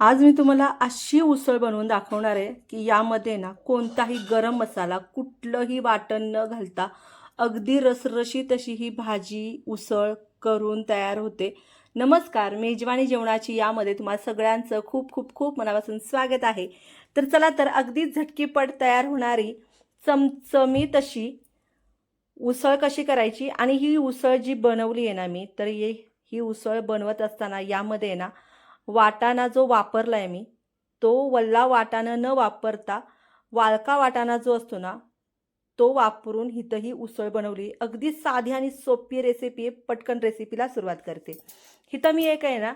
आज मी तुम्हाला अशी उसळ बनवून दाखवणार आहे की यामध्ये ना कोणताही गरम मसाला कुठलंही वाटण न घालता अगदी रसरशीत अशी ही भाजी उसळ करून तयार होते. नमस्कार मेजवानी जेवणाची यामध्ये तुम्हाला सगळ्यांचं खूप खूप खूप मनापासून स्वागत आहे. तर चला तर अगदी झटकीपट तयार होणारी चमचमीत अशी उसळ कशी करायची आणि ही उसळ जी बनवली आहे ना मी तर ये ही उसळ बनवत असताना यामध्ये आहे ना वाटाणा जो वापरला आहे मी तो वल्ला वाटाणा न वापरता वाळका वाटाणा जो असतो ना तो वापरून हिथं ही उसळ बनवली. अगदी साधी आणि सोपी रेसिपी आहे पटकन रेसिपीला सुरुवात करते. हिथं मी एक आहे ना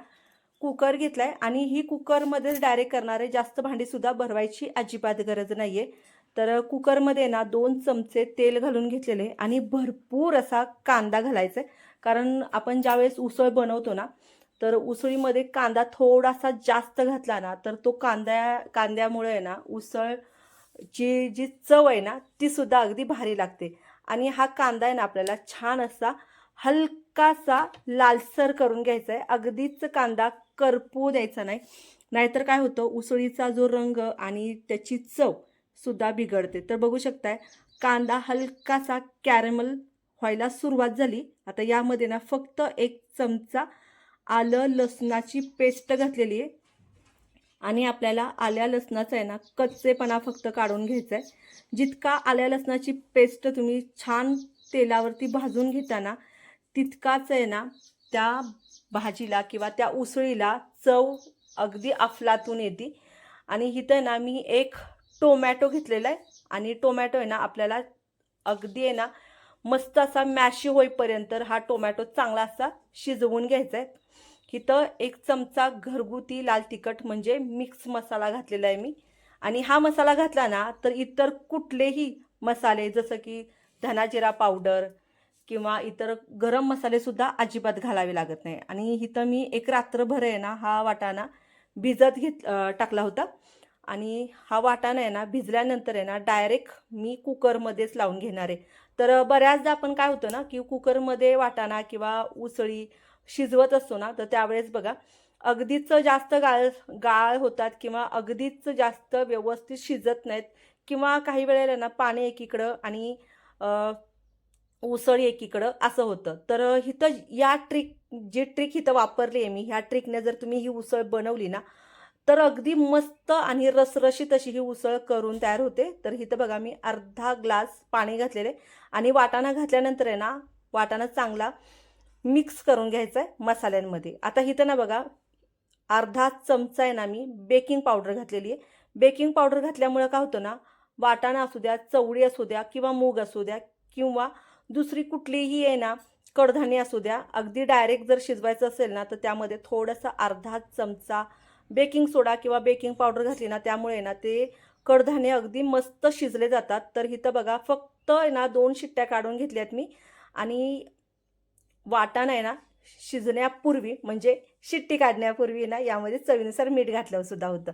कुकर घेतला आहे आणि ही कुकरमध्येच डायरेक्ट करणार आहे. जास्त भांडीसुद्धा भरवायची अजिबात गरज नाही आहे तर कुकरमध्ये ना दोन चमचे तेल घालून घेतलेले आणि भरपूर असा कांदा घालायचा आहे कारण आपण ज्यावेळेस उसळ बनवतो ना तर उसळीमध्ये कांदा थोडासा जास्त घातला ना तर तो कांद्या कांद्यामुळे आहे ना उसळ जी जी चव आहे ना ती सुद्धा अगदी भारी लागते. आणि हा कांदा आहे ना आपल्याला छान असा हलकासा लालसर करून घ्यायचा आहे. अगदीच कांदा करपू द्यायचा नाही. नाहीतर काय होतं उसळीचा जो रंग आणि त्याची चव सुद्धा बिघडते. तर बघू शकताय कांदा हलकासा कॅरेमल व्हायला सुरुवात झाली. आता यामध्ये ना फक्त एक चमचा आलं लसणाची पेस्ट घातलेली आहे. आणि आपल्याला आल्या लसणाचा आहे ना कच्चेपणा फक्त काढून घ्यायचा आहे जितका आल्या लसणाची पेस्ट तुम्ही छान तेलावरती भाजून घेताना तितकाच आहे ना त्या भाजीला किंवा त्या उसळीला चव अगदी अफलातून येते. आणि इथं ना मी एक टोमॅटो घेतलेला आहे. आणि टोमॅटो आहे ना आपल्याला अगदी आहे ना मस्त असा मॅशी होईपर्यंत हा टोमॅटो चांगला असा शिजवून घ्यायचा आहे इथं एक चमचा घरगुती लाल तिखट म्हणजे मिक्स मसाला घातलेला आहे मी. आणि हा मसाला घातला ना तर इतर कुठलेही मसाले जसं की धनाजिरा पावडर किंवा इतर गरम मसालेसुद्धा अजिबात घालावे लागत नाही. आणि इथं मी एक रात्रभर आहे ना हा वाटाणा भिजत घेत टाकला होता. आणि हा वाटाणा आहे ना भिजल्यानंतर आहे ना डायरेक्ट मी कुकरमध्येच लावून घेणार आहे. तर बऱ्याचदा आपण काय होतं ना की कुकरमध्ये वाटाणा किंवा उसळी शिजवत असतो ना तर त्यावेळेस बघा अगदीच जास्त गाळ गाळ होतात किंवा अगदीच जास्त व्यवस्थित शिजत नाहीत किंवा काही वेळेला ना पाणी एकीकडं आणि उसळ एकीकडं असं होतं. तर इथं या ट्रिक जी ट्रिक इथं वापरली आहे मी ह्या ट्रिकने जर तुम्ही ही उसळ बनवली ना तर अगदी मस्त आणि रसरशीत अशी ही उसळ करून तयार होते. तर इथं बघा मी अर्धा ग्लास पाणी घातलेले आणि वाटाणा घातल्यानंतर आहे ना वाटाणा चांगला मिक्स करून घ्यायचा आहे मसाल्यांमध्ये. आता इथं ना बघा अर्धा चमचा आहे ना मी बेकिंग पावडर घातलेली आहे. बेकिंग पावडर घातल्यामुळं काय होतं ना वाटाणा असू द्या चवळी असू द्या किंवा मूग असू द्या किंवा दुसरी कुठलीही आहे ना कडधान्य असू द्या अगदी डायरेक्ट जर शिजवायचं असेल ना तर त्यामध्ये थोडंसं अर्धा चमचा बेकिंग सोडा किंवा बेकिंग पावडर घातली ना त्यामुळे ना ते कडधान्य अगदी मस्त शिजले जातात. तर इथं बघा फक्त आहे ना दोन शिट्ट्या काढून घेतल्यात मी. आणि वाटाणा आहे ना शिजण्यापूर्वी म्हणजे शिट्टी काढण्यापूर्वी ना यामध्ये चवीनुसार मीठ घातलं सुद्धा होतं.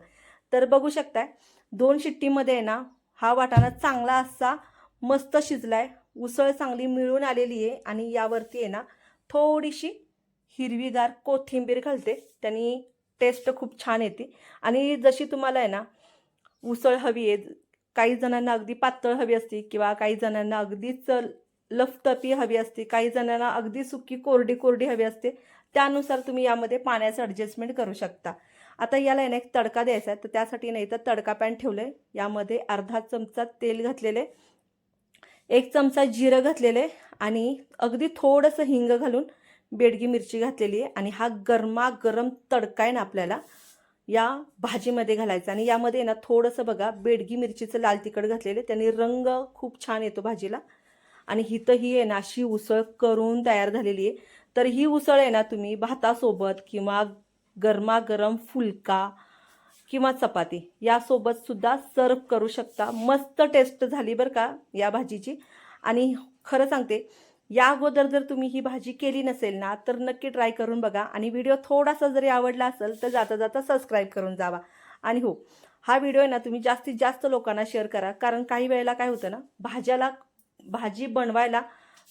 तर बघू शकताय दोन शिट्टीमध्ये आहे ना हा वाटाणा चांगला असा मस्त शिजला आहे उसळ चांगली मिळून आलेली आहे. आणि यावरती आहे ना थोडीशी हिरवीगार कोथिंबीर घालते. त्यांनी टेस्ट खूप छान येते. आणि जशी तुम्हाला आहे ना उसळ हवी आहे काही जणांना अगदी पातळ हवी असते किंवा काही जणांना अगदीच लफतपी हवी असते काही जणांना अगदी सुकी कोरडी कोरडी हवी असते त्यानुसार तुम्ही यामध्ये पाण्याचं ॲडजस्टमेंट करू शकता. आता याला आहे ना एक तडका द्यायचा आहे तर त्यासाठी नाही तर तडका पॅन ठेवलं आहे यामध्ये अर्धा चमचा तेल घातलेले एक चमचा जिरं घातलेले आणि अगदी थोडंसं हिंग घालून बेडगी मिरची घातलेली आहे आणि हा गरमागरम तडका आहे ना आपल्याला या भाजीमध्ये घालायचा. आणि यामध्ये ना थोडंसं बघा बेडगी मिरचीचं लाल तिखट घातलेलं आहे. त्याने रंग खूप छान येतो भाजीला. आणि हिथं ही आहे ना अशी उसळ करून तयार झालेली आहे. तर ही उसळ आहे ना तुम्ही भातासोबत किंवा गरमागरम फुलका किंवा चपाती यासोबत सुद्धा सर्व करू शकता. मस्त टेस्ट झाली बरं का या भाजीची. आणि खरं सांगते या अगोदर जर तुम्ही ही भाजी केली नसेल ना तर नक्की ट्राय करून बघा. आणि व्हिडिओ थोडासा जरी आवडला असेल तर जाता जाता सबस्क्राईब करून जावा. आणि हो हा व्हिडिओ आहे ना तुम्ही जास्तीत जास्त लोकांना शेअर करा. कारण काही वेळेला काय होतं ना भाज्याला भाजी बनवायला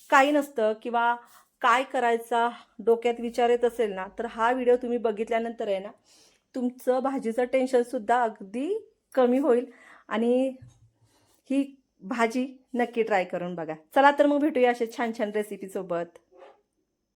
काही नसतं किंवा काय करायचा डोक्यात विचार येत असेल ना तर हा व्हिडिओ तुम्ही बघितल्यानंतर आहे ना तुमचं भाजीचं टेन्शनसुद्धा अगदी कमी होईल. आणि ही भाजी नक्की ट्राय करून बघा. चला तर मग भेटूया अशा छान छान रेसिपीसोबत